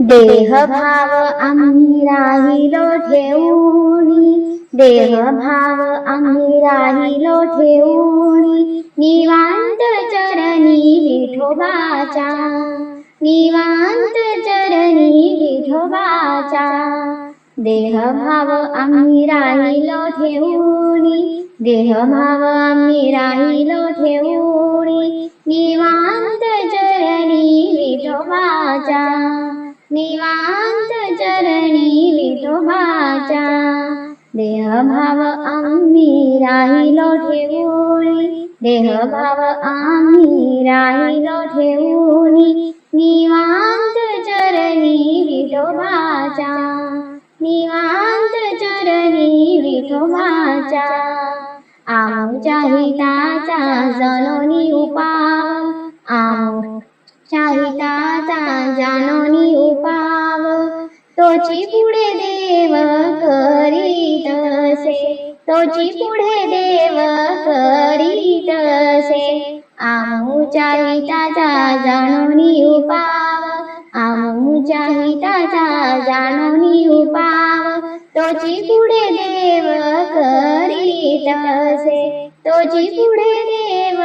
देह भाव आम्ही राहिलो ठेवूनी देह भाव आम्ही राहिलो ठेवूनी निवांत चरणी विठोबाच्या निवांत चरणी विठोबाच्या देह भाव आम्ही राहिलो ठेवूनी देह भाव आम्ही राहिलो ठेवूनी निवांत चरणी विठोबाच्या निवांत चरणी विठोबाच्या देह भाव आम्ही राहिलो ठेवूनी देह भाव आम्ही राहिलो ठेवूनी निवांत चरणी विठोबाच्या निवांत चरणी विठोबाच्या आमच्या हिताचा जनोनी उपाव आम हिताचा जानोनी उपाव तोची पुढे देव करीत असे. तोची पुढे देव करीत असे. आमच्या हिताचा जानोनी उपाव आमच्या हिताचा जानोनी उपाव तोची पुढे देव करीत असे. तोची पुढे देव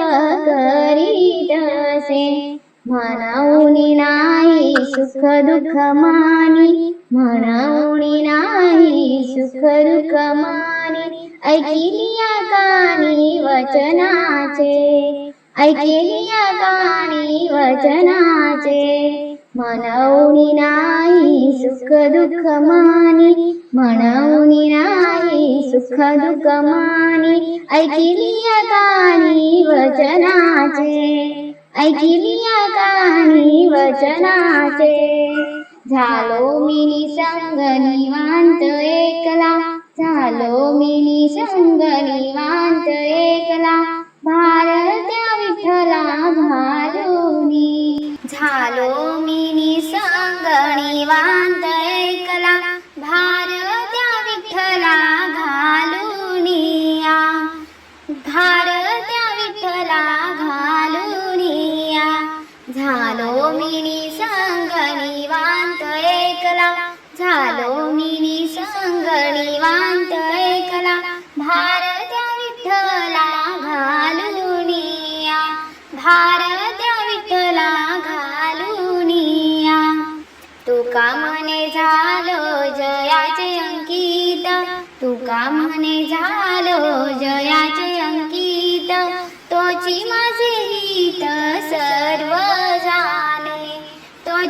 करीत असे. मनवणी नाही सुख दुःख मानी म्हणून नाही सुख दुःख मानी ऐकिलिया गाणी वचनाचे ऐकिलिया गाणी वचनाचे. मनवणी नाही सुख दुःख मानी म्हणून नाही सुख दुःख मानी ऐकिलिया गाणी वचनाचे. ऐकिलिया गाणी वचनाचे. झालो मी निसंग निवांत एकला. झालो मी निसंग निवांत एकला. झालो मिनी संगणी वांत एकला. झालो मिनी संगणी वांत एकला. भारत विठ्ठला घालूनिया भारत विठ्ठला घालूनिया तुका म्हणे झालो जयाचे अंकित. तुका म्हणे झालो जयाचे अंकित. तोची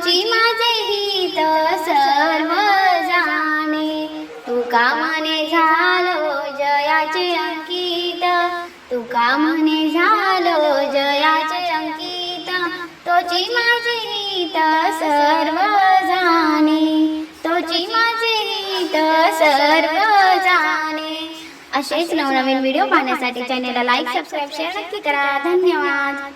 तुझी माझे हित सर्व जाणे. तुका म्हणे झालो जयाचे अंकित. तुका म्हणे झालो जयाचे अंकित. तोची माझे हित सर्व जाणे. तोची माझे हित सर्व जाणे. असेच नवनवीन व्हिडिओ पाहण्यासाठी चॅनेलला लाईक सबस्क्राईब शेअर नक्की करा. धन्यवाद.